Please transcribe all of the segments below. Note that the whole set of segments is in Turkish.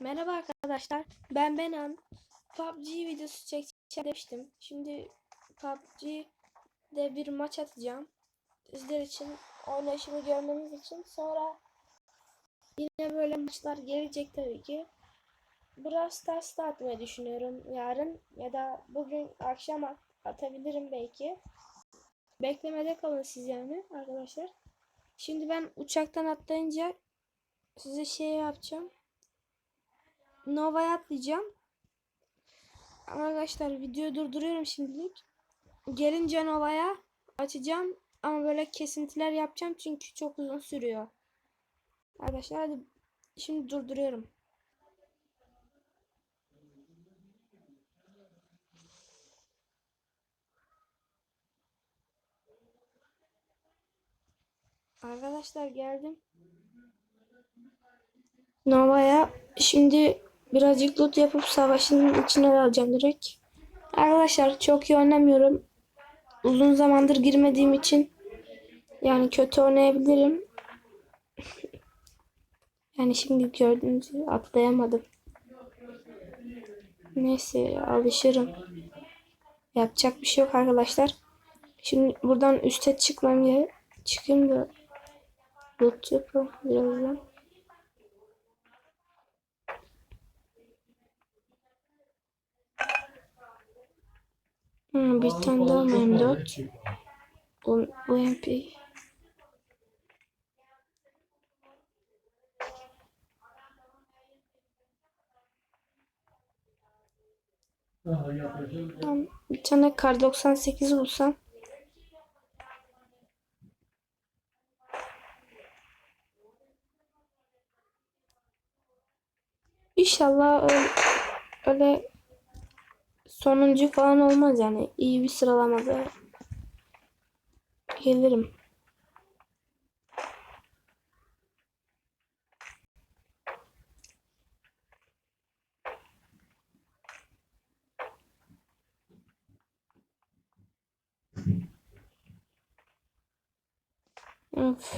Merhaba arkadaşlar. Ben Benan. PUBG videosu çekeceğim demiştim. Şimdi PUBG'de bir maç atacağım. Sizler için oynayışımı görmeniz için. Sonra yine böyle maçlar gelecek tabii ki. Brawl Stars'ta atmayı düşünüyorum yarın ya da bugün akşam at- atabilirim belki. Beklemede kalın siz yani arkadaşlar. Şimdi ben uçaktan atlayınca size şey yapacağım. Nova'ya atlayacağım. Arkadaşlar videoyu durduruyorum şimdilik. Gelince Nova'ya açacağım. Ama böyle kesintiler yapacağım çünkü çok uzun sürüyor. Arkadaşlar hadi şimdi durduruyorum. Arkadaşlar geldim. Nova'ya şimdi birazcık loot yapıp savaşın içine alacağım direkt. Arkadaşlar çok iyi oynamıyorum. Uzun zamandır girmediğim için yani kötü oynayabilirim. yani şimdi gördüğünüz gibi atlayamadım. Neyse alışırım. Yapacak bir şey yok arkadaşlar. Şimdi buradan üste çıkmam gerek. Çıkayım da loot yapalım birazdan. Hmm, bir tane daha M4. Bu, bu MP. Tamam, bir tane kar 98 bulsam. İnşallah öyle, öyle sonuncu falan olmaz yani. İyi bir sıralamada gelirim. Of.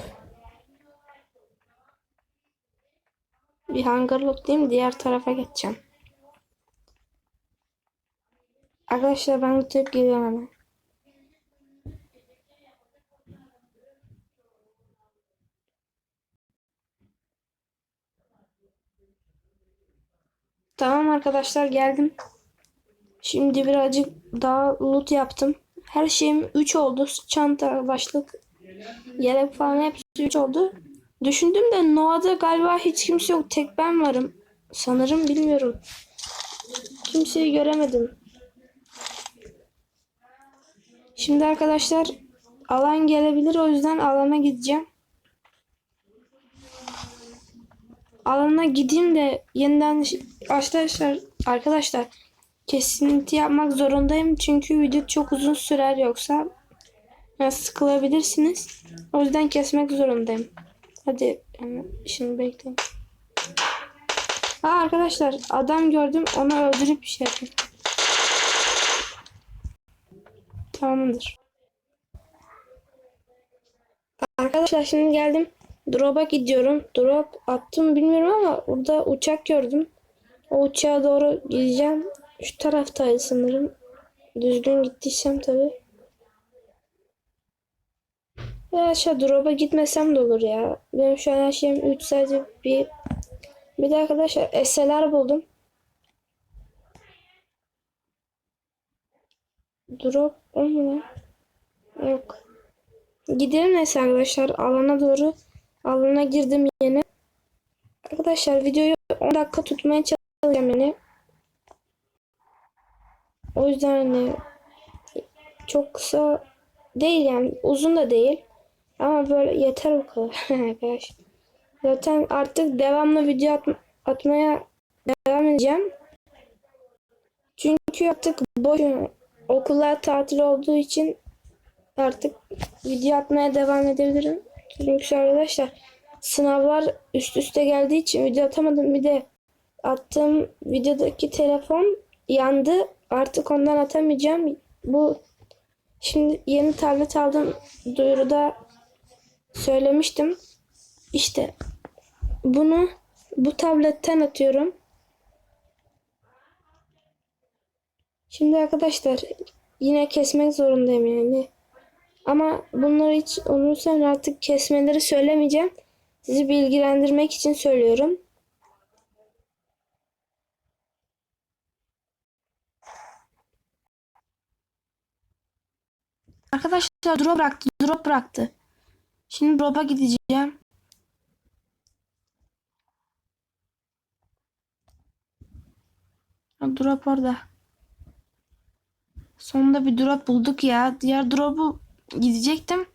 Bir hangar lootlayayım diğer tarafa geçeceğim. Arkadaşlar ben lootlayıp geliyorum hemen. Tamam arkadaşlar geldim. Şimdi birazcık daha loot yaptım. Her şeyim 3 oldu. Çanta, başlık, yelek falan hepsi 3 oldu. Düşündüm de Noah'da galiba hiç kimse yok. Tek ben varım. Sanırım bilmiyorum. Kimseyi göremedim. Şimdi arkadaşlar alan gelebilir o yüzden alana gideceğim. Alana gideyim de yeniden arkadaşlar arkadaşlar kesinti yapmak zorundayım çünkü video çok uzun sürer yoksa sıkılabilirsiniz. O yüzden kesmek zorundayım. Hadi şimdi bekleyin. Aa, arkadaşlar adam gördüm onu öldürüp bir şey yapayım. Tamamdır. Arkadaşlar şimdi geldim. Drop'a gidiyorum. Drop attım bilmiyorum ama burada uçak gördüm. O uçağa doğru gideceğim. Şu taraftaydı sanırım. Düzgün gittiysem tabi. Ya aşağı drop'a gitmesem de olur ya. Benim şu an her şeyim 3 sadece bir bir de arkadaşlar SLR buldum. Drop o mu? Yok. Gidelim neyse arkadaşlar alana doğru. Alana girdim yeni. Arkadaşlar videoyu 10 dakika tutmaya çalışacağım yani. O yüzden hani çok kısa değil yani uzun da değil. Ama böyle yeter bu kadar arkadaşlar. Zaten artık devamlı video at atmaya devam edeceğim. Çünkü artık boş okullar tatil olduğu için artık video atmaya devam edebilirim. Çünkü arkadaşlar sınavlar üst üste geldiği için video atamadım. Bir de attığım videodaki telefon yandı. Artık ondan atamayacağım. Bu şimdi yeni tablet aldım. Duyuruda söylemiştim. İşte bunu bu tabletten atıyorum. Şimdi arkadaşlar yine kesmek zorundayım yani. Ama bunları hiç unursam artık kesmeleri söylemeyeceğim. Sizi bilgilendirmek için söylüyorum. Arkadaşlar drop bıraktı. Drop bıraktı. Şimdi drop'a gideceğim. Drop orada. Sonunda bir drop bulduk ya. Diğer drop'u gidecektim.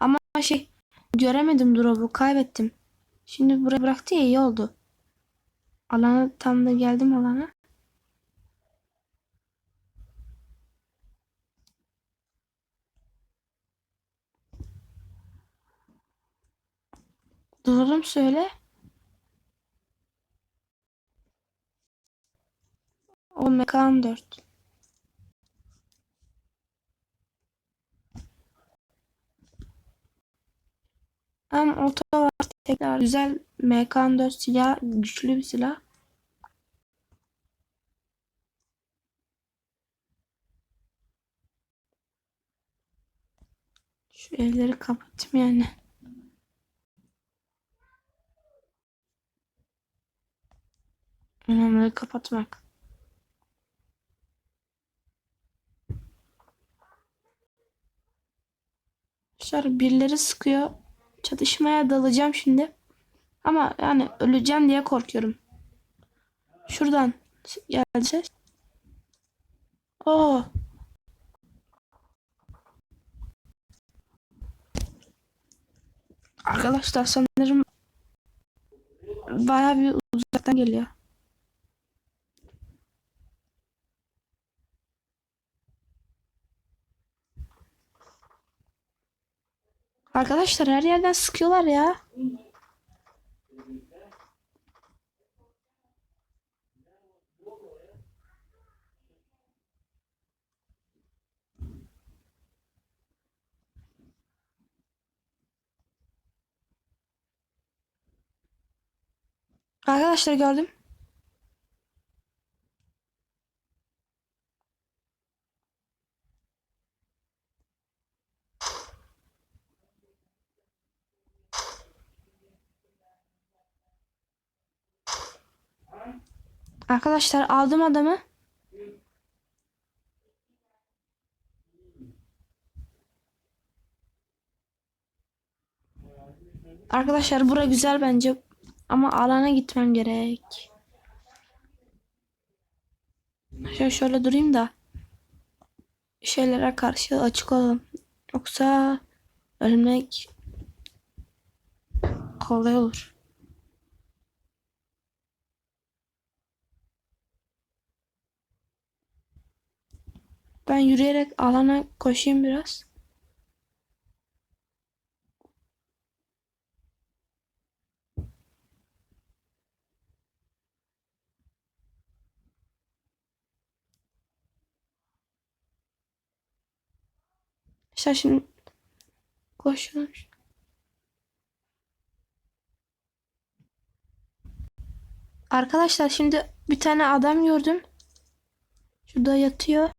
Ama şey göremedim drop'u. Kaybettim. Şimdi buraya bıraktı ya iyi oldu. Alana tam da geldim alana. Doğru mu söyle? O mekan 4. Hem oto var tekrar güzel MK4 silah güçlü bir silah. Şu evleri kapatayım yani. Önemli kapatmak. Arkadaşlar birileri sıkıyor. Çatışmaya dalacağım şimdi. Ama yani öleceğim diye korkuyorum. Şuradan ses. Oo. Arkadaşlar sanırım bayağı bir uzaktan geliyor. Arkadaşlar her yerden sıkıyorlar ya. Arkadaşlar gördüm. Arkadaşlar aldım adamı. Arkadaşlar bura güzel bence ama alana gitmem gerek. Şöyle, şöyle durayım da şeylere karşı açık olalım. Yoksa ölmek kolay olur. Ben yürüyerek alana koşayım biraz. İşte şimdi koşuyorum. Arkadaşlar şimdi bir tane adam gördüm. Şurada yatıyor.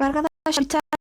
Arkadaşlar bir tane